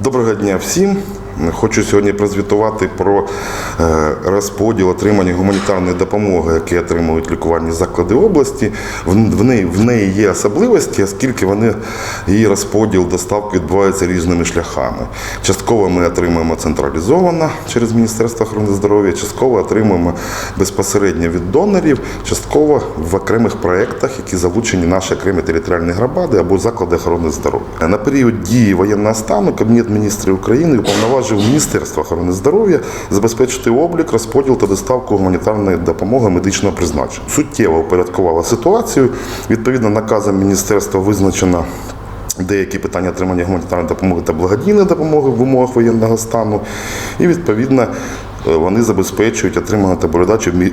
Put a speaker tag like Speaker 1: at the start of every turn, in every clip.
Speaker 1: Доброго дня всім. Хочу сьогодні прозвітувати про е, розподіл отримання гуманітарної допомоги, які отримують лікувальні заклади області. В, неї, в неї є особливості, оскільки вони її розподіл доставки відбувається різними шляхами. Частково ми отримуємо централізовано через Міністерство охорони здоров'я, частково отримуємо безпосередньо від донорів, частково в окремих проєктах, які залучені наші окремі територіальні громади або заклади охорони здоров'я. На період дії воєнного стану Кабінет міністрів України уповноважив Міністерство охорони здоров'я забезпечити облік, розподіл та доставку гуманітарної допомоги медичного призначення. Суттєво упорядкувала ситуацію. Відповідно, наказом міністерства визначено. Деякі питання отримання гуманітарної допомоги та благодійної допомоги в умовах воєнного стану, і відповідно вони забезпечують отримання та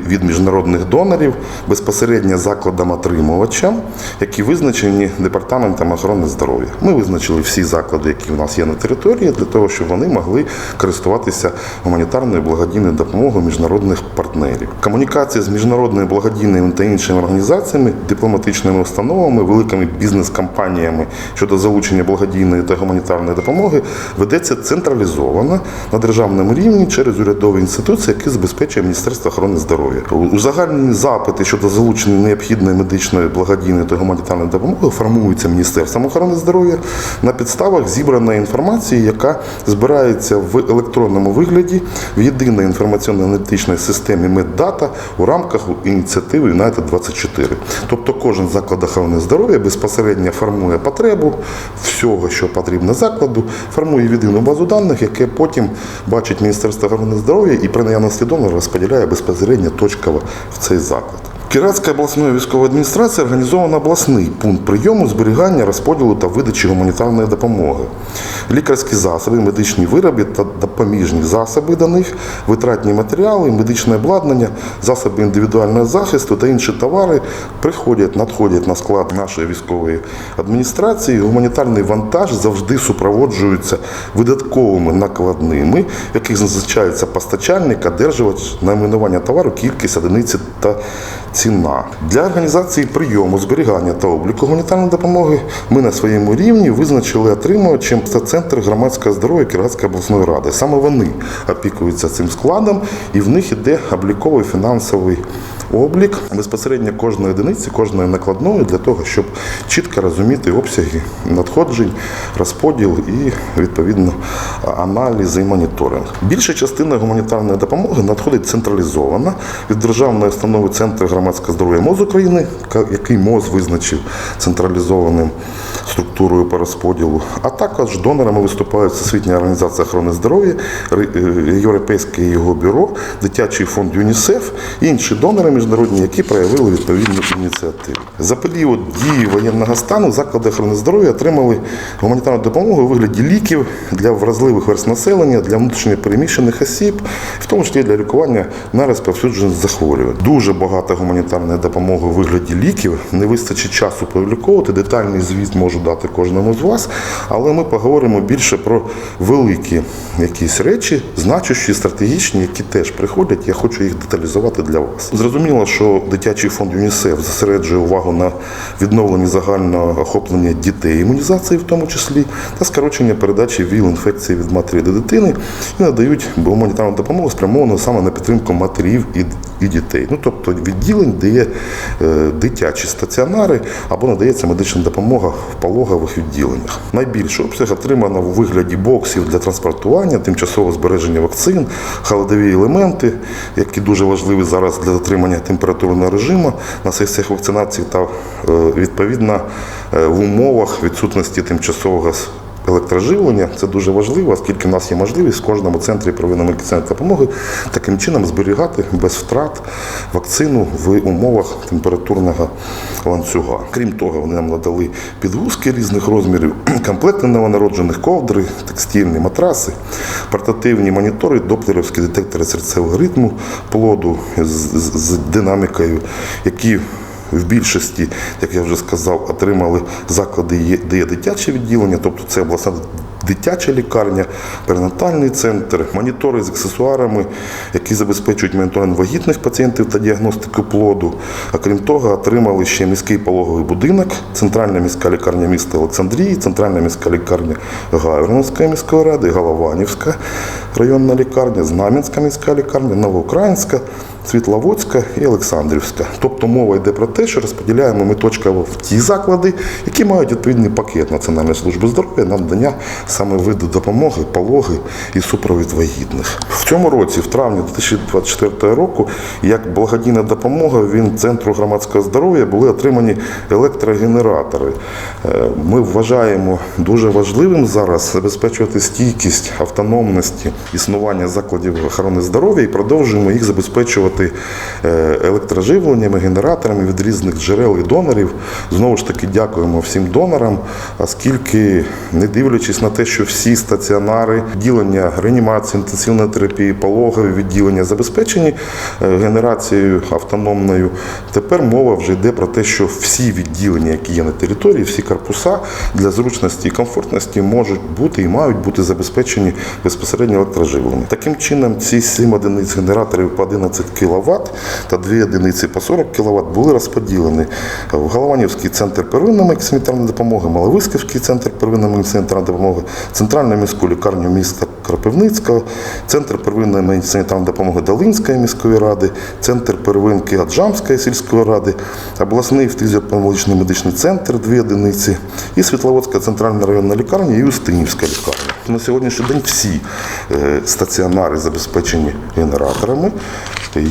Speaker 1: від міжнародних донорів безпосередньо закладам отримувачам, які визначені департаментом охорони здоров'я. Ми визначили всі заклади, які у нас є на території, для того, щоб вони могли користуватися гуманітарною благодійною допомогою міжнародних партнерів. Комунікація з міжнародними благодійними та іншими організаціями, дипломатичними установами, великими бізнес-компаніями щодо залучення благодійної та гуманітарної допомоги ведеться централізовано на державному рівні через урядові інституції, які забезпечує Міністерство охорони здоров'я. Узагальнені запити щодо залучення необхідної медичної благодійної та гуманітарної допомоги формуються Міністерством охорони здоров'я на підставах зібраної інформації, яка збирається в електронному вигляді в єдиній інформаційно-аналітичній системі Меддата у рамках ініціативи United 24. Тобто кожен заклад охорони здоров'я безпосередньо формує потребу всього, що потрібно закладу, формує єдину базу даних, яке потім бачить Міністерство охорони здоров'я і при наявності донора розподіляє безпосередньо точково в цей заклад. Кіратська обласної військової адміністрації організовано обласний пункт прийому, зберігання, розподілу та видачі гуманітарної допомоги. Лікарські засоби, медичні вироби та допоміжні засоби до них, витратні матеріали, медичне обладнання, засоби індивідуального захисту та інші товари приходять, надходять на склад нашої військової адміністрації. Гуманітарний вантаж завжди супроводжується видатковими накладними, яких зазначається постачальник, одержувач, найменування товару, кількість одиниці та ціна. Для організації прийому, зберігання та обліку гуманітарної допомоги ми на своєму рівні визначили отримувачем та центр громадського здоров'я Кіратської обласної ради. Саме вони опікуються цим складом, і в них іде обліковий фінансовий облік безпосередньо кожної одиниці, кожної накладної для того, щоб чітко розуміти обсяги надходжень, розподіл і відповідно аналіз і моніторинг. Більша частина гуманітарної допомоги надходить централізовано від державної установи Центру громадського здоров'я МОЗ України, який МОЗ визначив централізованим структурою по розподілу, а також донорами виступають Всесвітня організація охорони здоров'я, е, Європейське його бюро, дитячий фонд ЮНІСЕФ і інші донори міжнародні, які проявили відповідну ініціативу. За період дії воєнного стану заклади охорони здоров'я отримали гуманітарну допомогу у вигляді ліків для вразливих верст населення, для внутрішньо переміщених осіб, в тому числі для лікування на розповсюджених захворювань. Дуже багато гуманітарної допомоги у вигляді ліків. Не вистачить часу публіковувати. Детальний звіт можу дати кожному з вас, але ми поговоримо більше про великі якісь речі, значущі, стратегічні, які теж приходять. Я хочу їх деталізувати для вас. Зрозуміло, що дитячий фонд ЮНІСЕФ зосереджує увагу на відновленні загального охоплення дітей імунізації, в тому числі, та скорочення передачі ВІЛ-інфекції від матері до дитини і надають гуманітарну допомогу спрямовану саме на підтримку матерів і, і дітей. Ну тобто відділень, де є е, дитячі стаціонари або надається медична допомога в пологових відділеннях. Найбільший обсяг отримано в вигляді боксів для транспортування, тимчасового збереження вакцин, холодові елементи, які дуже важливі зараз для дотримання температурного режиму на сесіях вакцинації та е, відповідно е, в умовах відсутності тимчасового електроживлення. Це дуже важливо, оскільки в нас є можливість в кожному центрі первинної медицинської допомоги таким чином зберігати без втрат вакцину в умовах температурного ланцюга. Крім того, вони нам надали підгузки різних розмірів, комплекти новонароджених ковдри, текстильні матраси, портативні монітори, доплерівські детектори серцевого ритму плоду з, з- з динамікою, які в більшості, як я вже сказав, отримали заклади, де є дитяче відділення, тобто це обласна дитяча лікарня, перинатальний центр, монітори з аксесуарами, які забезпечують моніторинг вагітних пацієнтів та діагностику плоду. А крім того, отримали ще міський пологовий будинок, центральна міська лікарня міста Олександрії, центральна міська лікарня Гайворонської міської ради, Голованівська районна лікарня, Знам'янська міська лікарня, Новоукраїнська, Світловодська і Олександрівська. Тобто мова йде про те, що розподіляємо ми точково в ті заклади, які мають відповідний пакет Національної служби здоров'я на надання саме виду допомоги, пологи і супровід вагітних. В цьому році, в травні 2024 року, як благодійна допомога від Центру громадського здоров'я були отримані електрогенератори. Е, Ми вважаємо дуже важливим зараз забезпечувати стійкість автономності існування закладів охорони здоров'я і продовжуємо їх забезпечувати е, електроживленнями, генераторами від різних джерел і донорів. Знову ж таки, дякуємо всім донорам, оскільки, не дивлячись на те, що всі стаціонари, відділення реанімації, інтенсивної терапії, пологові відділення забезпечені е, генерацією автономною, тепер мова вже йде про те, що всі відділення, які є на території, всі корпуса для зручності і комфортності можуть бути і мають бути забезпечені безпосередньо електроживленням. Таким чином, ці 7 одиниць генераторів по 11 кВт та 2 одиниці по 40 кВт були розподілені в Голованівський центр первинної медико-санітарної допомоги, Маловисківський центр первинної медико-санітарної допомоги, центральну міську лікарню міста Кропивницького, центр первинної медико-санітарної допомоги Долинської міської ради, центр первинки Аджамської сільської ради, обласний фтизіопомолочний медичний центр, дві одиниці, і Світловодська центральна районна лікарня і Устинівська лікарня. На сьогоднішній день всі е, стаціонари забезпечені генераторами.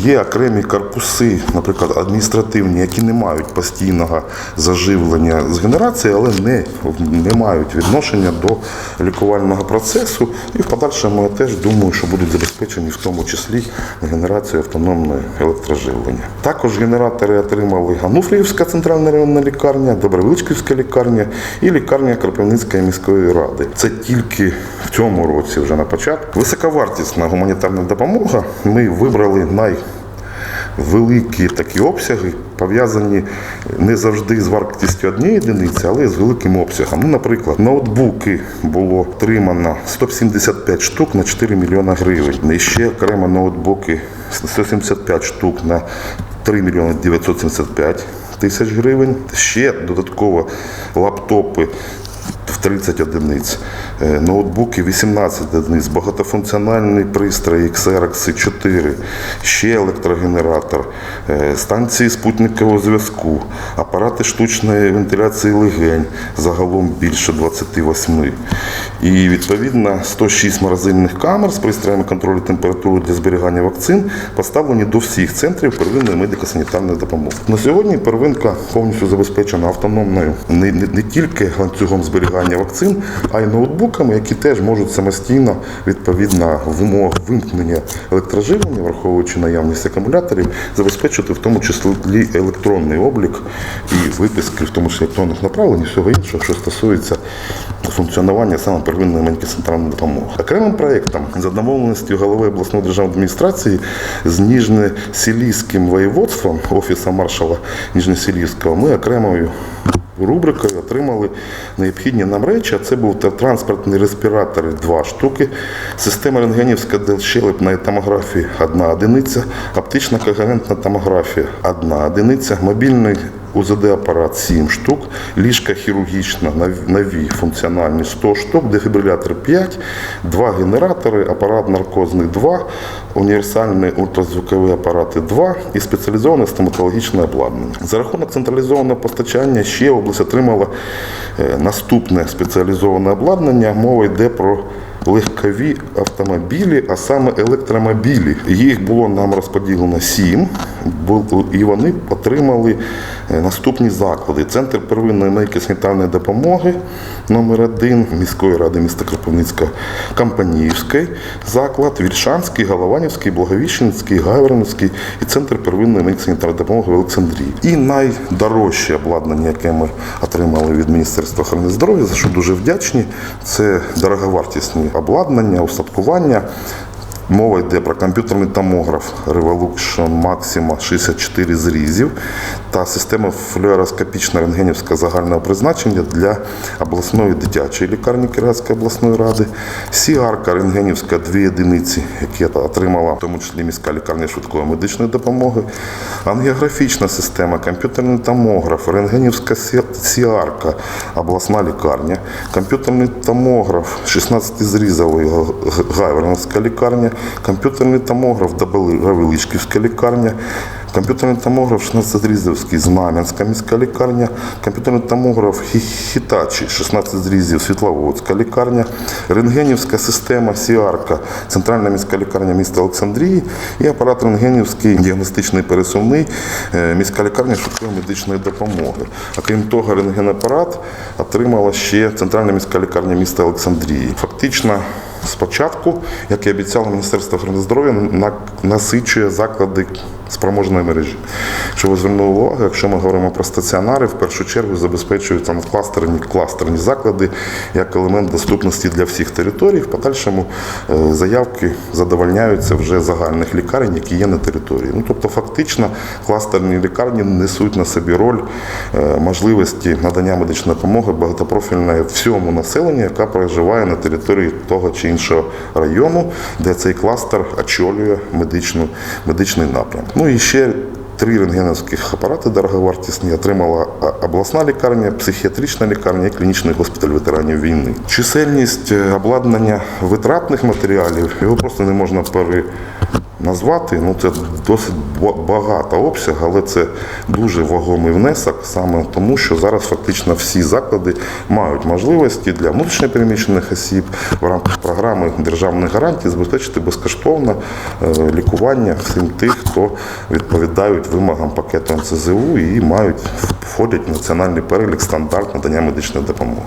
Speaker 1: Є окремі корпуси, наприклад, адміністративні, які не мають постійного заживлення з генерації, але не, не мають відношення до лікувального процесу. І в подальшому я теж думаю, що будуть забезпечені в тому числі генерацією автономної електроживлення. Також генератори отримали Гануфріївська центральна районна лікарня, Добровиличківська лікарня і лікарня Кропивницької міської ради. Це тільки в цьому році, вже на початку. Високовартісна гуманітарна допомога. Ми вибрали най великі такі обсяги, пов'язані не завжди з вартістю однієї одиниці, але з великим обсягом. Ну, наприклад, ноутбуки було отримано 175 штук на 4 мільйона гривень. І ще окремо ноутбуки 175 штук на 3 мільйони 975 тисяч гривень. Ще додатково лаптопи 30 одиниць, Е, ноутбуки 18 одиниць, багатофункціональний пристрій Xerox 4, ще електрогенератор, е, станції спутникового зв'язку, апарати штучної вентиляції легень, загалом більше 28. І відповідно 106 морозильних камер з пристроями контролю температури для зберігання вакцин поставлені до всіх центрів первинної медико-санітарної допомоги. На сьогодні первинка повністю забезпечена автономною не, не, не тільки ланцюгом зберігання вакцин, а й ноутбуками, які теж можуть самостійно відповідно вимог вимкнення електроживлення, враховуючи наявність акумуляторів, забезпечити в тому числі електронний облік і виписки, в тому числі електронних направлень і всього іншого, що стосується функціонування саме первинної медико-санітарної допомоги. Окремим проєктом за домовленістю голови обласної державної адміністрації з Ніжнесілійським воєводством Офісом маршала Ніжнесілійського ми окремою рубрикою отримали необхідні нам речі. А це був транспортний респіратор два штуки, система рентгенівська щелепної томографії одна одиниця, оптична когерентна томографія одна одиниця, мобільний УЗД-апарат 7 штук, ліжка хірургічна нові функціональні 100 штук, дефібрилятор 5, два генератори, апарат наркозний 2, універсальні ультразвукові апарати 2 і спеціалізоване стоматологічне обладнання. За рахунок централізованого постачання ще область отримала е, наступне спеціалізоване обладнання. Мова йде про легкові автомобілі, а саме електромобілі. Їх було нам розподілено сім, і вони отримали е, наступні заклади: Центр первинної медико-санітарної допомоги номер 1 міської ради міста Кропивницького, Кампаніївський заклад, Вільшанський, Голованівський, Благовіщенський, Гайворонський і Центр первинної медико-санітарної допомоги в Олександрії. І найдорожче обладнання, яке ми отримали від Міністерства охорони здоров'я, за що дуже вдячні, це дороговартісні обладнання, устаткування. Мова йде про комп'ютерний томограф Revolution Maxima 64 зрізів та система флюороскопічна рентгенівська загального призначення для обласної дитячої лікарні Кіровоградської обласної ради, Сіарка рентгенівська дві одиниці, які отримала в тому числі міська лікарня швидкої медичної допомоги, ангіографічна система, комп'ютерний томограф, рентгенівська Сіарка, обласна лікарня, комп'ютерний томограф, 16-зрізовий Г- Гайвернська лікарня, комп'ютерний томограф Добровеличківська лікарня, комп'ютерний томограф 16-зрізовський Знам'янська міська лікарня, комп'ютерний томограф Хітачі, 16 зрізів Світловодська лікарня, рентгенівська система Сіарка, центральна міська лікарня міста Олександрії і апарат рентгенівський діагностичний пересувний е, міська лікарня швидкої медичної допомоги. А крім того, рентгенапарат отримала ще центральна міська лікарня міста Олександрії. Фактично, спочатку, як і обіцяло Міністерство охорони здоров'я, насичує заклади спроможної мережі. Щоб ви звернули увагу, якщо ми говоримо про стаціонари, в першу чергу забезпечуються надкластерні кластерні заклади як елемент доступності для всіх територій. В подальшому е, заявки задовольняються вже загальних лікарень, які є на території. Ну тобто, фактично, кластерні лікарні несуть на собі роль е, можливості надання медичної допомоги багатопрофільної всьому населенню, яка проживає на території того чи іншого району, де цей кластер очолює медичну, медичний напрям. Ну і ще три рентгеновських апарати дороговартісні отримала обласна лікарня, психіатрична лікарня і клінічний госпіталь ветеранів війни. Чисельність е, обладнання витратних матеріалів його просто не можна пере назвати. Ну це досить багато обсяг, але це дуже вагомий внесок саме тому, що зараз фактично всі заклади мають можливості для внутрішньопереміщених осіб в рамках програми державних гарантій забезпечити безкоштовне е, лікування всім тих, хто відповідають вимогам пакету НЦЗУ і мають входять в національний перелік стандарт надання медичної допомоги.